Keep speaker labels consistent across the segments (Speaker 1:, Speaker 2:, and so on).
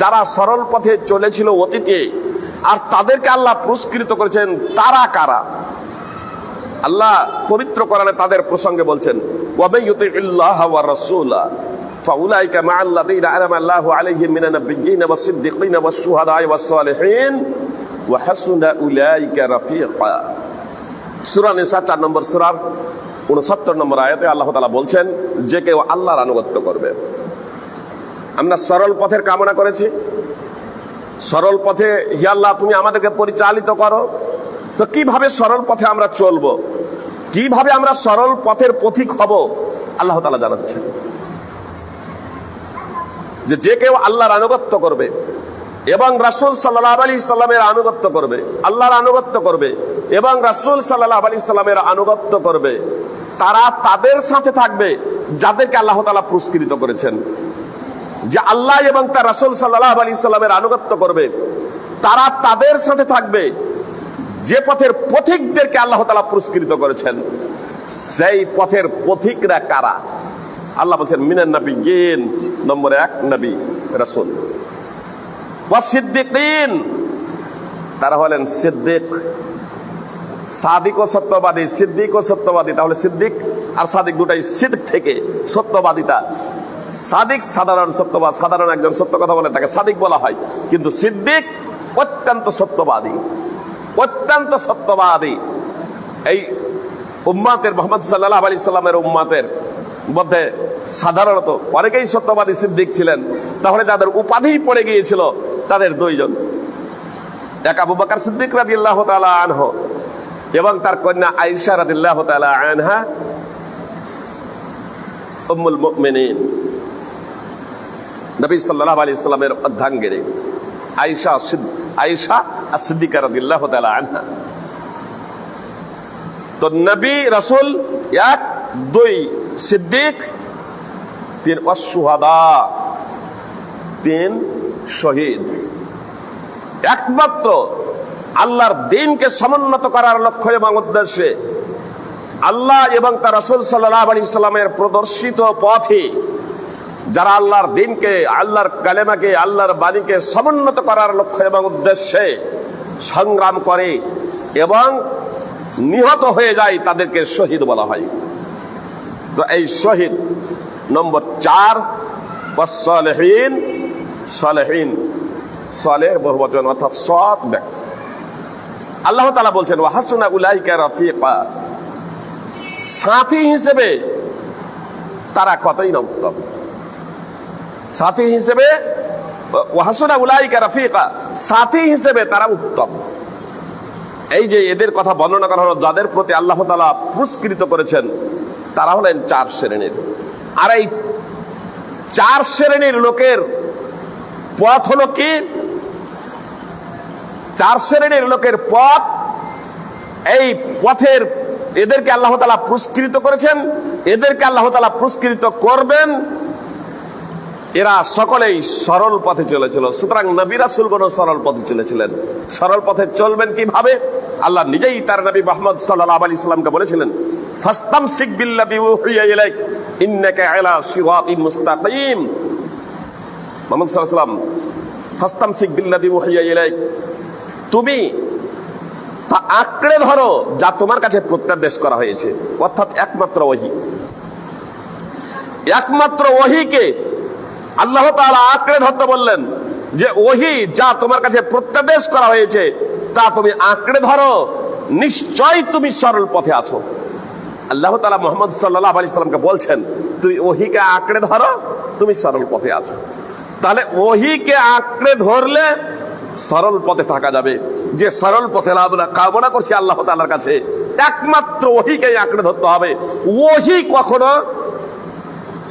Speaker 1: যারা সরল পথে চলেছিল অতীতে আর তাদেরকে আল্লাহ পুরস্কৃত করেছেন তারা কারা আল্লাহ পবিত্র কোরআনে তাদের প্রসঙ্গে বলছেন ওয়াবে ইউতিল্লাহ ওয়া রাসূলা فأولئك مع الذين أنعم الله عليهم من النبيين والصديقين والشهداء والصالحين وحسن أولئك رفيقا সূরা নিসা 4 নম্বর সূরার 69 নম্বর আয়াতে আল্লাহ তাআলা বলছেন যে কেউ আল্লাহর আনুগত্য করবে আমরা সরল পথের কামনা করেছি। সরল পথে, হে আল্লাহ, তুমি আমাদেরকে পরিচালিত করো। তো কীভাবে সরল পথে আমরা চলবো? কীভাবে আমরা সরল পথের পথিক হব? আল্লাহ তালা জানাচ্ছেন। যে যে কেউ আল্লাহর আনুগত্য করবে এবং রাসুল সাল্লাহ আলী সাল্লামের আনুগত্য করবে, আল্লাহর আনুগত্য করবে এবং রাসুল সাল্লাহ আলী সাল্লামের আনুগত্য করবে, তারা তাদের সাথে থাকবে যাদেরকে আল্লাহ তালা পুরস্কৃত করেছেন। যে আল্লাহ এবং তার রাসুল সাল্লাহ আলী সাল্লামের আনুগত্য করবে, তারা তাদের সাথে থাকবে, যে পথের পথিকদেরকে আল্লাহ তালা পুরস্কৃত করেছেন, সেই পথের পথিকরা কারা? আল্লাহ বলছেন, মিনান নবী গিন নম্বর এক, নবী, রাসুল। সিদ্দিকিন, তারা হলেন সিদ্দিক। সাদিক ও সত্যবাদী, সিদ্দিক ও সত্যবাদী, তাহলে সিদ্দিক আর সাদিক দুটাই সিদ্দিক থেকে সত্যবাদিতা। সাদিক সাধারণ সত্যবাদ, সাধারণ একজন সত্য কথা বলে তাকে সাদিক বলা হয়। কিন্তু সিদ্দিক অত্যন্ত সত্যবাদী অত্যন্ত সত্যবাদী। এই উম্মাতের মোহাম্মদ সাল্লাহ আলি সাল্লামের উম্মাতের মধ্যে সাধারণত অনেকেই সত্যবাদী সিদ্দিক ছিলেন। তাহলে যাদের উপাধি পড়ে গিয়েছিল তাদের দুইজন। এক আবু বাকার সিদ্দিক রাদিল্লাহ তাআলা আনহ এবং তার কন্যা আয়েশা রাদিল্লাহ তাআলা আনহা উম্মুল মুমিনিন। নবী সাল্লাল্লাহু আলাইহি সাল্লামের অর্ধাঙ্গিনী সিদ- আয়েশা আর-সিদ্দিকা তাআলা আনহা। তো নবী, রাসূল এক, দুই, সিদ্দিক, তিন, অসুহাদা, তিন, শহীদ। একমাত্র আল্লাহর দিনকে সমুন্নত করার লক্ষ্য এবং উদ্দেশ্যে আল্লাহ এবং তার রসুল সাল্লাহ আলী সাল্লামের প্রদর্শিত পথে যারা আল্লাহর দিনকে, আল্লাহর কালেমাকে, আল্লাহর বাণীকে সমুন্নত করার লক্ষ্য এবং উদ্দেশ্যে সংগ্রাম করে এবং নিহত হয়ে যায় তাদেরকে শহীদ বলা হয়। তো এই শহীদ নম্বর চার সলেহীন সলেহীন, সলেহ বহুবচন অর্থাৎ সৎ ব্যক্তি। আল্লাহ তালা বলছেন ওয়াহাসুনা উলাইকা রফিকা। সাথী হিসেবে তারা কতই না উত্তম। সাথী হিসেবে, ওয়াহাসুনা উলাইকা রফিকা, সাথী হিসেবে তারা উত্তম। এই যে এদের কথা বর্ণনা করা হলো, যাদের প্রতি আল্লাহ তালা পুরস্কৃত করেছেন, তারা হলেন চার শ্রেণির। আর এই চার শ্রেণির লোকের পথ হলো কি? চার শ্রেণির লোকের পথ, এই পথের এদেরকে আল্লাহ তালা পুরস্কৃত করেছেন, এদেরকে আল্লাহ তালা পুরস্কৃত করবেন এরা সকলেই সরল পথে চলেছিল। সুতরাং নবী রাসূলগণ সরল পথে চলেছিলেন। সরল পথে চলবেন কীভাবে? আল্লাহ নিজেই তার নবী মোহাম্মদ সাল্লাল্লাহু আলাইহি সাল্লামকে বলেছিলেন, ফাস্তামসিক বিল্লাযী উহিয়া ইলাইক, ইন্নাকা আলা সিরাতিন মুস্তাকিম। মোহাম্মদ সাল্লাল্লাহু আলাইহি সাল্লাম, ফাস্তামসিক বিল্লাযী উহিয়া ইলাইক, তুমি তা আঁকড়ে ধরো যা তোমার কাছে প্রত্যাদেশ করা হয়েছে। অর্থাৎ একমাত্র ওহি। একমাত্র ওহিকে আল্লাহ তাআলা আঁকড়ে ধরতে বললেন যে, ওহি, যা তোমার কাছে প্রত্যাদেশ করা হয়েছে, তা তুমি আঁকড়ে ধরো। নিশ্চয় তুমি সরল পথে আছো। আল্লাহ তালা মোহাম্মদ সাল্লাহ আলি সাল্লামকে বলছেন, তুমি ওহিকে আঁকড়ে ধরো, তুমি সরল পথে আছো। তাহলে ওহিকে আঁকড়ে ধরলে সরল পথে থাকা যাবে। যে সরল পথে লাভ না কামনা করছি আল্লাহ তাআলার কাছে, একমাত্র ওহিকে আঁকড়ে ধরতে হবে। ওহি কখনো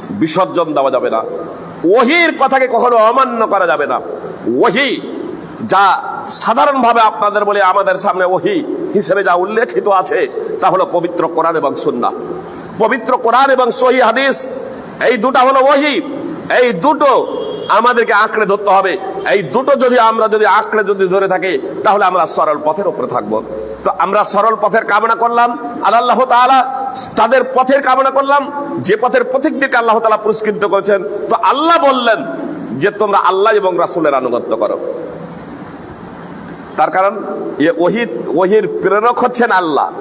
Speaker 1: বিসর্জন দেওয়া যাবে না। ওহির কথাকে কখনো অমান্য করা যাবে না। ওহি, যা সাধারণভাবে আপনাদের বলে আমাদের সামনে ওহি হিসেবে যা উল্লেখিত আছে, তা হলো পবিত্র কোরআন এবং সুন্না পবিত্র কোরআন এবং সহি হাদিস, এই দুটা হলো ওহি, এই দুটো আমাদেরকে আঁকড়ে ধরতে হবে। এই দুটো যদি আমরা যদি আঁকড়ে যদি ধরে থাকি, তাহলে আমরা সরল পথের উপরে থাকব। তো আমরা সরল পথের কামনা করলাম। আল্লাহ তাআলা তাদের পথের কামনা করলাম, যে পথের পথিকদেরকে আল্লাহ তাআলা পুরস্কৃত করেছেন। তো আল্লাহ বললেন যে তোমরা আল্লাহ এবং রাসূলের আনুগত্য করো। তার কারণ, এ ওহির ওহির প্রেরক হচ্ছেন আল্লাহ।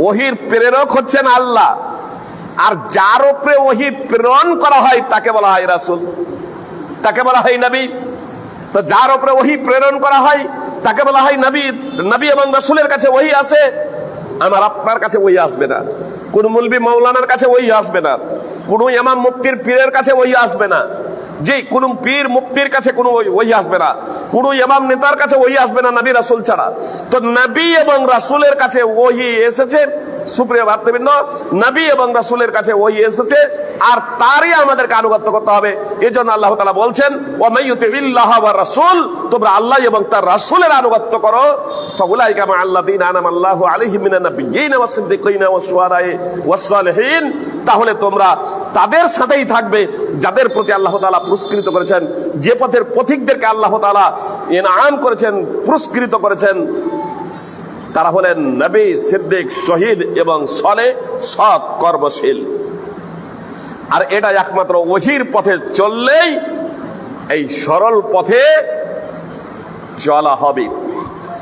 Speaker 1: ওহির প্রেরক হচ্ছেন আল্লাহ। আর যার উপরে ওহি প্রেরণ করা হয়, তাকে বলা হয় রাসুল। তাকে বলা হয় নবী। তো যার উপরে ওহি প্রেরণ করা হয়, তাকে বলা হয় নবী। নবী এবং রাসুলের কাছে ওহি আছে। আমার আপনার কাছে ওই আসবে না। কোন মুলবি মৌলানার কাছে ওই আসবে না। কোন ইমাম মুক্তির পীরের কাছে ওই আসবে না। যে কোন পীর মুক্তির কাছে কোনো ওই- ওই আসবে না। কোন ইমাম নেতার কাছে ওই আসবে না নবী রাসূল ছাড়া। তো নবী এবং রাসূলের কাছে ওহি এসেছে। সুপ্রিয় ভাতৃবৃন্দ, নবী এবং রাসূলের কাছে ওই এসেছে। আর তারই আমাদেরকে আনুগত্য করতে হবে। আল্লাহ তাআলা বলছেন ওয়া তোমরা আল্লাহ এবং তার রাসূলের আনুগত্য করো। ফাউলাইকা মা আল্লাযীনা আনামা আল্লাহু ওয়াস শুহাদায়ে ওয়াস তাহলে তোমরা তাদের সাথেই থাকবে, যাদের প্রতি আল্লাহ তাআলা পুরস্কৃত করেছেন, যে পথের পথিকদেরকে আল্লাহ তালা এনআম করেছেন, পুরস্কৃত করেছেন, তারা হলেন নবী সিদ্দিক, শহীদ এবং সলে সৎ কর্মশীল। আর এটা একমাত্র ওহির পথে চললেই এই সরল পথে চলা হবে।